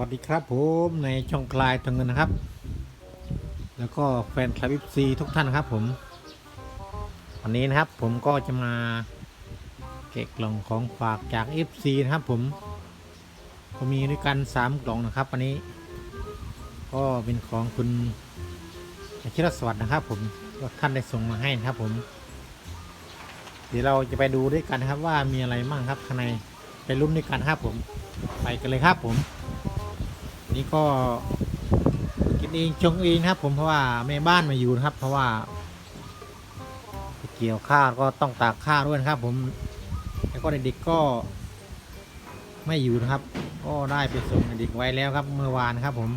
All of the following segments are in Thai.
วัสดีครับผมในช่องคลายทางเงินนะครับ แล้วก็แฟนคลับอิฟซีทุกท่านครับผมวันนี้นะครับผมก็จะมาเก็บกล่องของฝากจาก FC นะครับผมก็มีด้วยกัน3กล่องนะครับวันนี้ ก็เป็นของคุณอาชิรสวัสดิ์นะครับ ผมท่านได้ส่งมาให้นะครับ ผม เดี๋ยวเราจะไปดูด้วยกันครับว่ามีอะไรบ้างครับข้างในไปรุ่นด้วยกันครับผม ไปกันเลยครับผม นี่ก็กินเองชงเองนะครับ ผมเพราะว่าแม่บ้านมาอยู่นะครับ เพราะว่าเกี่ยวข้าวก็ต้องตากข้าวด้วยนะครับ ผมแล้วก็เด็กๆก็ ไม่อยู่นะครับ ก็ได้ไปส่งเด็กไว้แล้วครับเมื่อวานครับ ผม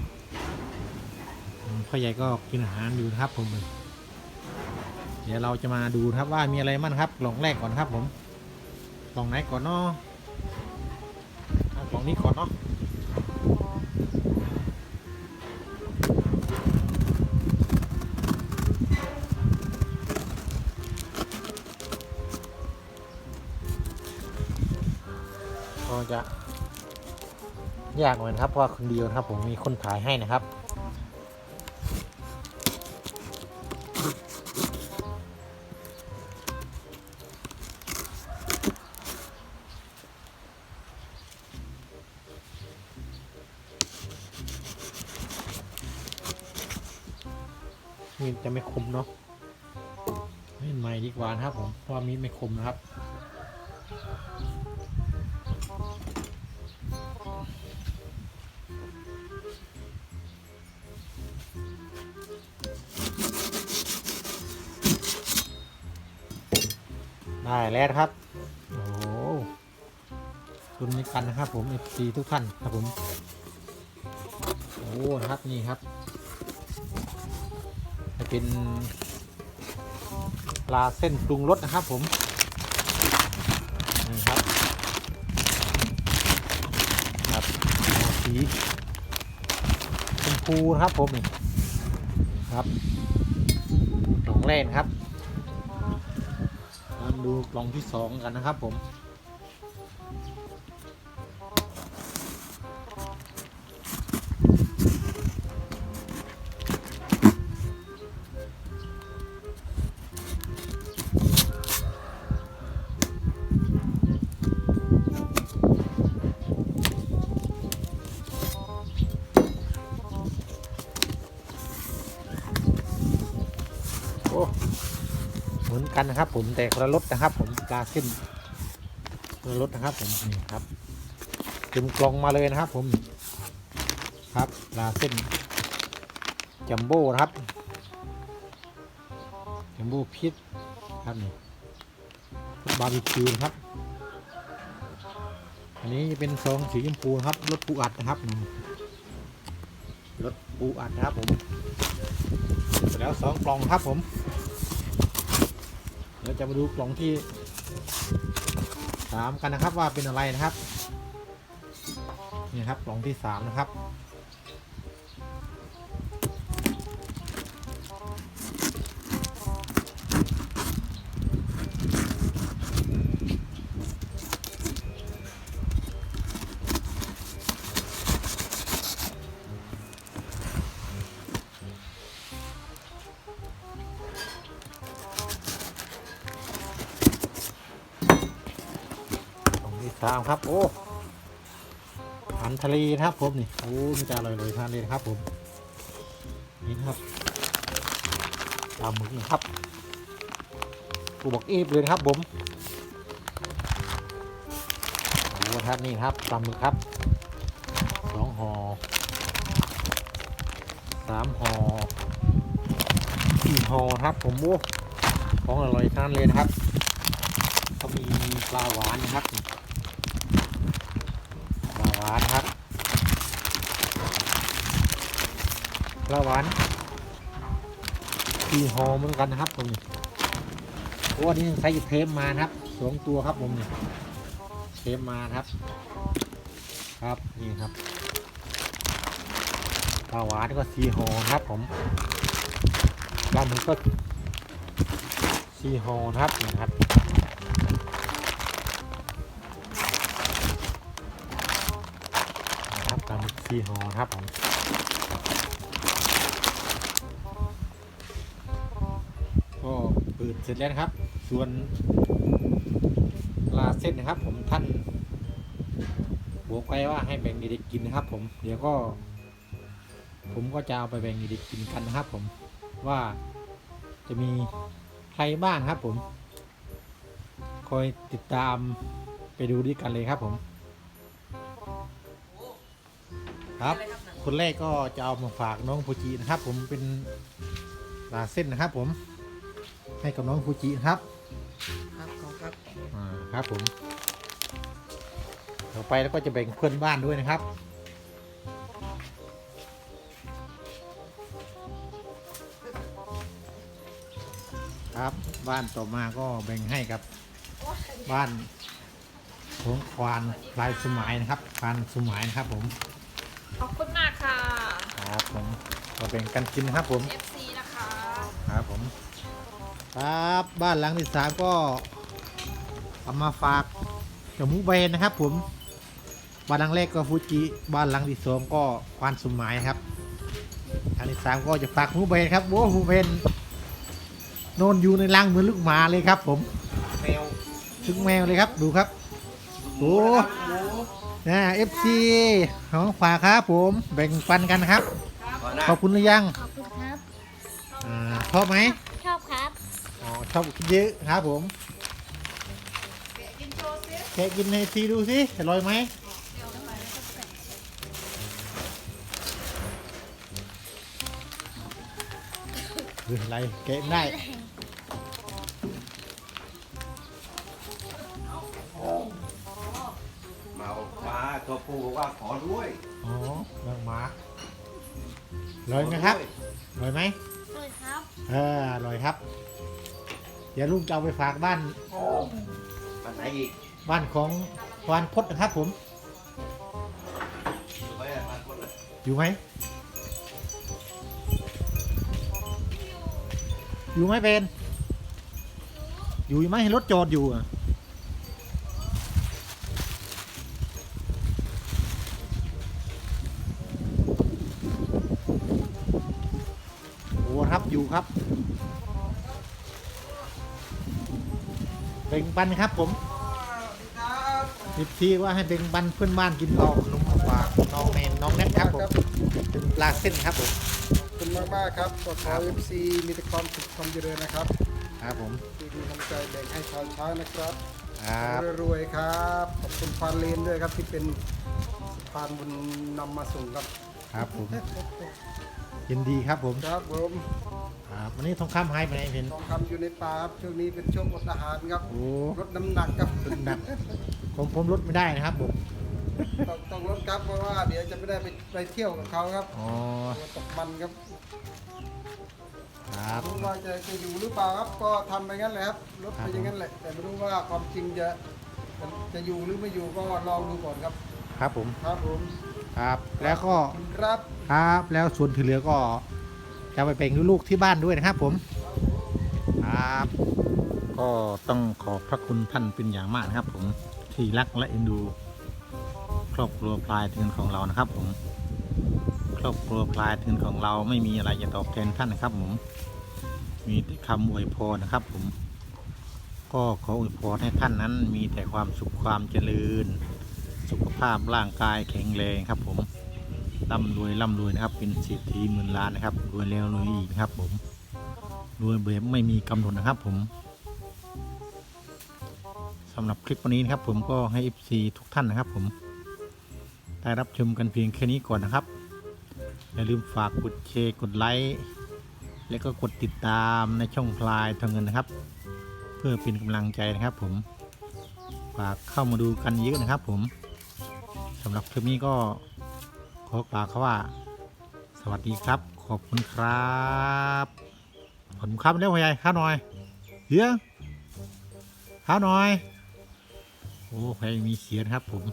พ่อใหญ่ก็กินอาหารอยู่นะครับ ผมเดี๋ยวเราจะมาดูครับว่ามีอะไรมั่งครับกล่องแรกก่อนครับ ผมกล่องไหนก่อนเนาะกล่องนี้ก่อนเนาะ็จะยากเหน่อนครับเพราะคนเดียวนะครับ ผมมีคนถ่ายให้นะครับ มีดจะไม่คมเนาะมีดใหม่ดีกว่านะครับผมเพราะมีดไม่คมนะครับ ได้แล้วครับ โอ้คุณมีกันนะครับผม FC ทุกท่านครับผม โอ้นะครับนี่ครับ จะเป็นปลาเส้นปรุงรสนะครับผม นี่ครับครับสีชมพูนะครับผมนี่ครับกล่องแรกนครับ ดูกล่องที่สองกันนะครับผม กันนะครับ ผมแต่คนละรสนะครับ ผมปลาเส้นคนละรสนะครับ ผมนี่ครับเต็มกล่องมาเลยนะครับ ผมครับปลาเส้นจัมโบ้นะครับจัมโบ้พิษครับนี่บาร์บีคิวครับ อันนี้จะเป็นซองสีชมพูนครับรสปูอัดนะครับนี่รสปูอัดนะครับผมแล้วสองกล่องครับผม จะมาดูกล่องที่สามกันนะครับว่าเป็นอะไรนะครับ นี่ครับกล่องที่สามนะครับ ที่สามครับ โอ้อาหารทะเลนะครับผมนี่โอ้มันจะอร่อยเลยทานเลยครับผมนี่นะครับปลาหมึกนะครับกูบอกอีบเลยครับผมโอ้ครับนี่ครับปลาหมึกครับสองห่อสามห่อสี่ห่อครับผมโอ้ของอร่อยทานเลยนะครับก็มีปลาหวานนะครับปลาหวานครับ ปลาหวานทีหอเหมือนกันนะครับผมนี่โอ้อันนี้ใส่เทปมานะครับสองตัวครับผมนี่เทปมาครับ ครับนี่ครับปลาหวานก็สีหอครับผมปลาหมึกก็สีหอครับนี่ครับนะครับปลาหมึกธีห่อครับผม ดเสร็จแล้วนะครับ ส่วนปลาเส้นนะครับ ผมท่านบอกไว้ว่าให้แบ่งเด็กๆกินนะครับ ผม เดี๋ยวก็ ผมก็จะเอาไปแบ่งเด็กๆกินกันนะครับ ผมว่าจะมีใครบ้างครับ ผม คอยติดตามไปดูด้วยกันเลยครับ ผม ครับ คนแรกก็จะเอามาฝากน้องฟูจินะครับ ผมเป็นลาเส้นนะครับ ผม ให้กับน้องฟูจินะครับครับขอบครับอ่าครับผมต่อไปแล้วก็จะแบ่งเพื่อนบ้านด้วยนะครับ ครับบ้านต่อมาก็แบ่งให้กับบ้านของควานพลายสมัยนะครับควานสมัยนะครับผมขอบคุณมากค่ะ ครับผมก็แบ่งกันกินนะครับผม FC นะคะ ครับผม ครับบ้านหลังที่สามก็เอามาฝากกับหมูเบนนะครับ ผมบ้านหลังแรกก็ฟูจิบ้านหลังที่สองก็ควานสมหมายครับหลังที่สามก็จะฝากหมูเบนครับโอ้หมูเบนนอนอยู่ในรังเหมือนลูกหมาเลยครับ ผมแมวถึงแมวเลยครับดูครับโอ้นะเอฟซีของฝากครับผมแบ่งปันกันครับก่อนหน้าขอบคุณหรือยังขอบคุณครับอ่าชอบไหมชอบครับอ๋อ ชอบกินเยอะครับผมกินโชว์ซิแกะกินในทีดูสิอร่อยไหมเฮ้ยอะไรแกะไม่ได้เมามาตัวปูบอกว่าขอด้วยอ๋อเรื่องหมาอร่อยไหมครับอร่อยไหมด้วยครับเอออร่อยครับ เดี๋ยวลุงจะเอาไปฝากบ้าน มันไหนอีกบ้านของวานพดนะครับผมอยู่ไหมอะมาคนละอยู่ไหม อยู่ไหมเป็นอยู่ไหมเห็นรถจอดอยู่อะโอ้ครับอยู่ครับ เบ่งปันครับผมทิปที่ว่าให้เบ่งปันเพื่อนบ้านกินเอาขนมมาฝากน้องเนนน้องแนทครับผมเป็นปลาเส้นครับผมขอบคุณมากมากๆครับขอขอ FC มีแต่ความสุขความเจริญนะครับ ครับผมที่มีน้ำใจแบ่งให้ชาวช้างนะครับครับรวยๆครับ ขอบคุณพานเลนด้วยครับที่เป็นสะพานบุญนำมาส่งครับ ครับผมยินดีครับผม ครับผม ครับวันนี้ทองคำหายไปไหนเป็น ทองคำอยู่ในป่าครับช่วงนี้เป็นช่วงอดอาหารครับโอ้ ลดน้ำหนักครับขึ้นหนักผมผมลดไม่ได้นะครับผมต้องต้องลดครับเพราะว่าเดี๋ยวจะไม่ได้ไปไปเที่ยวกับเขาครับอ๋อตัวตกมันครับครับไม่รู้ว่าจะจะอยู่หรือเปล่าครับ ก็ทำไปงั้นแหละครับลดครัไปบอย่างนั้นแหละ แต่ไม่รู้ว่าความจริงจะจะจะอยู่หรือไม่อยู่ก็ลองดูก่อนครับ ครับผมครับผมครับ แล้วก็ขอบคุณครับ ครับแล้วส่วนที่เหลือก็ จะไปแบ่งลูกๆที่บ้านด้วยนะครับ ผมครับก็ต้องขอบพระคุณท่านเป็นอย่างมากนะครับ ผมที่รักและเอ็นดู ครอบครัวพลายเทือนของเรานะครับ ผม ครอบครัวพลายเทือนของเราไม่มีอะไรจะตอบแทนท่านนะครับ ผม มีแต่คำอวยพรนะครับ ผม ก็ขออวยพรให้ท่านนั้น มีแต่ความสุขความเจริญ สุขภาพร่างกายแข็งแรงครับ ผม ร่ำรวยร่ำรวยนะครับ เป็นเศรษฐีหมื่นล้านนะครับรวยแล้วรวยอีกนะครับ ผมรวยแบบไม่มีกำหนดนะครับ ผมสำหรับคลิปวันนี้นะครับ ผมก็ให้ FC ทุกท่านนะครับ ผมได้รับชมกันเพียงแค่นี้ก่อนนะครับอย่าลืมฝากกดแชร์กดไลค์และก็กดติดตามในช่องพลายทางเงินนะครับ เพื่อเป็นกำลังใจนะครับ ผมฝากเข้ามาดูกันเยอะนะครับ ผมสำหรับคลิปนี้ก็ ขอกล่าวคำว่า สวัสดีครับ ขอบคุณครับผมครับเร็วพ่อใหญ่ข้าวหน่อยเฮียข้าวหน่อย โอ้พ่อใหญ่มีเสียงครับผม